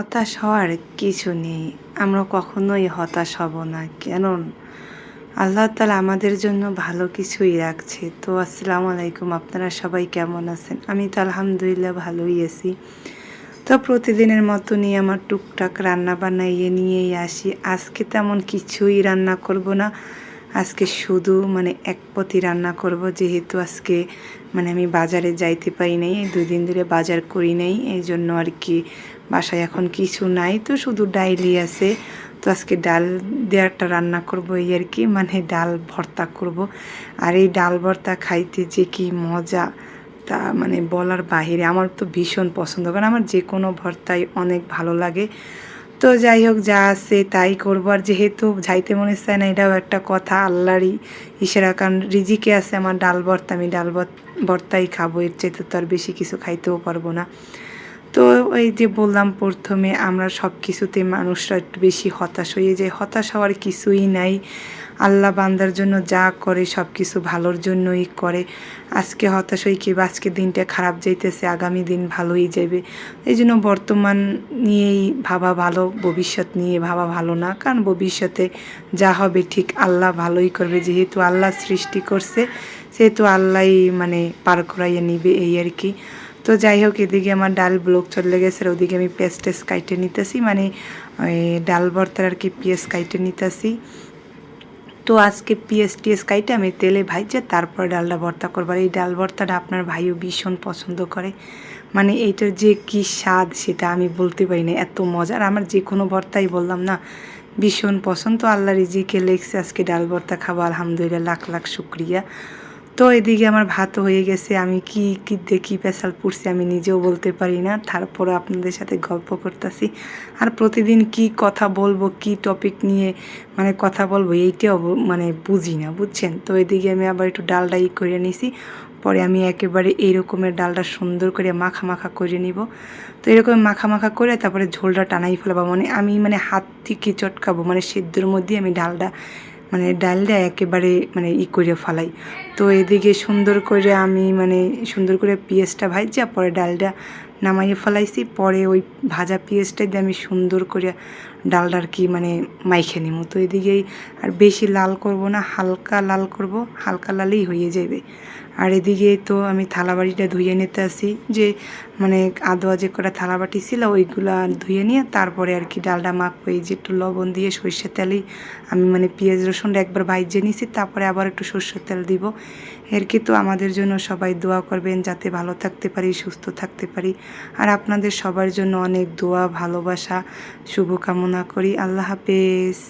হতাশ হওয়ার কিছু নেই। আমরা কখনোই হতাশ হব না কেন আল্লাহ তালা আমাদের জন্য ভালো কিছুই রাখছে। তো আসসালামু আলাইকুম, আপনারা সবাই কেমন আছেন? আমি তো আলহামদুলিল্লাহ ভালোই আছি। তো প্রতিদিনের মতনই আমার টুকটাক রান্না বান্না নিয়েই আসি। আজকে তেমন কিছুই রান্না করব না। আজকে শুধু মানে এক পতি রান্না করব, যেহেতু আজকে মানে আমি বাজারে যাইতে পারি নাই এই দুই দিন ধরে বাজার করি নাই এই জন্য আর কি বাসায় এখন কিছু নাই। তো শুধু ডাইলি আছে, তো আজকে ডাল দেওয়াটা রান্না করব এই আর কি মানে ডাল ভর্তা করব। আর এই ডাল ভর্তা খাইতে যে কি মজা, তা মানে বলার বাহিরে আমার তো ভীষণ পছন্দ, কারণ আমার যে কোনো ভর্তাই অনেক ভালো লাগে। তো যাই হোক, যা আছে তাই করব। আর যেহেতু যাইতে মনে চায় না এটাও একটা কথা, আল্লাহরই ইশারা। কারণ রিজিকে আছে আমার ডাল ভর্তা, আমি ডাল ভর্তাই খাব, এর চেয়ে তো আর বেশি কিছু খাইতেও পারব না। তো ওই যে বললাম প্রথমে আমরা সব কিছুতে মানুষরা একটু বেশি হতাশ হয়ে যায় হতাশ হওয়ার কিছুই নাই। আল্লাহ বান্দার জন্য যা করে সব কিছু ভালোর জন্যই করে। আজকে হতাশ হই কি আজকে দিনটা খারাপ যাইতেছে, আগামী দিন ভালোই যাবে এই জন্য বর্তমান নিয়েই ভাবা ভালো, ভবিষ্যৎ নিয়ে ভাবা ভালো না। কারণ ভবিষ্যতে যা হবে ঠিক আল্লাহ ভালোই করবে। যেহেতু আল্লাহ সৃষ্টি করছে, সেহেতু আল্লাহই মানে পার করাইয়ে নিবে এই আর কি। তো যাই হোক, এদিকে আমার ডাল ব্লক চলে গেছে, আর ওদিকে আমি পেঁয়াজ টেস কাইটে নিতেছি মানে ওই ডাল ভর্তার আর কি পেঁয়াজ কাইটে নিতেছি। তো আজকে পিএস টিএস কাইটে আমি তেলে ভাইজে তারপর ডালটা ভর্তা করবার এই ডাল ভর্তাটা আপনার ভাইও ভীষণ পছন্দ করে। মানে এইটার যে কি স্বাদ সেটা আমি বলতে পারি না, এত মজার। আমার যে কোনো ভর্তাই বললাম না, ভীষণ পছন্দ। আল্লাহ রিজিকে লেগছে আজকে ডাল ভর্তা খাব। আলহামদুলিল্লাহ, লাখ লাখ শুক্রিয়া। তো এদিকে আমার ভাত হয়ে গেছে, আমি কি কি দেখি, পেশাল পড়ছি, আমি নিজেও বলতে পারি না। তারপরে আপনাদের সাথে গল্প করতেছি। আর প্রতিদিন কি কথা বলব, কি টপিক নিয়ে মানে কথা বলব, এইটাও মানে বুঝি না, বুঝছেন? তো এদিকে আমি আবার একটু ডালটা ই করে নিছি, পরে আমি একেবারে এই রকমের ডালটা সুন্দর করে মাখা মাখা করে নিব। তো এরকম মাখা মাখা করে তারপরে ঝোলটা টানাই ফেলব মানে আমি মানে হাত থেকে চটকাবো মানে সেদ্ধর মধ্যে আমি ডালটা মানে ডালটা একেবারে মানে ই করে ফেলাই। তো এদিকে সুন্দর করে আমি মানে সুন্দর করে পেঁয়াজটা ভাজা, পরে ডালটা নামাইয়ে ফেলাইছি, পরে ওই ভাজা পেঁয়াজটা দিয়ে আমি সুন্দর করে ডালটা আর কি মানে মাইখে নিব তো এদিকেই আর বেশি লাল করব না, হালকা লাল করব, হালকা লালেই হয়ে যাবে আর এদিকে তো আমি থালাবাটিটা ধুয়ে নিতে আসি। যে মানে আদোয়া যে কটা থালাবাটি ছিল, ওইগুলা ধুয়ে নিয়ে তারপরে আর কি ডালটা মাখবো, এই যে একটু লবণ দিয়ে সর্ষের তেলেই আমি মানে পেঁয়াজ রসুনটা একবার ভাইজে নিছি, তারপরে আবার একটু সর্ষের তেল দিব। এর কি তো আমাদের জন্য সবাই দোয়া করবেন, যাতে ভালো থাকতে পারি, সুস্থ থাকতে পারি। আর আপনাদের সবার জন্য অনেক দোয়া, ভালোবাসা, শুভকামনা করি। আল্লাহ হাফেজ।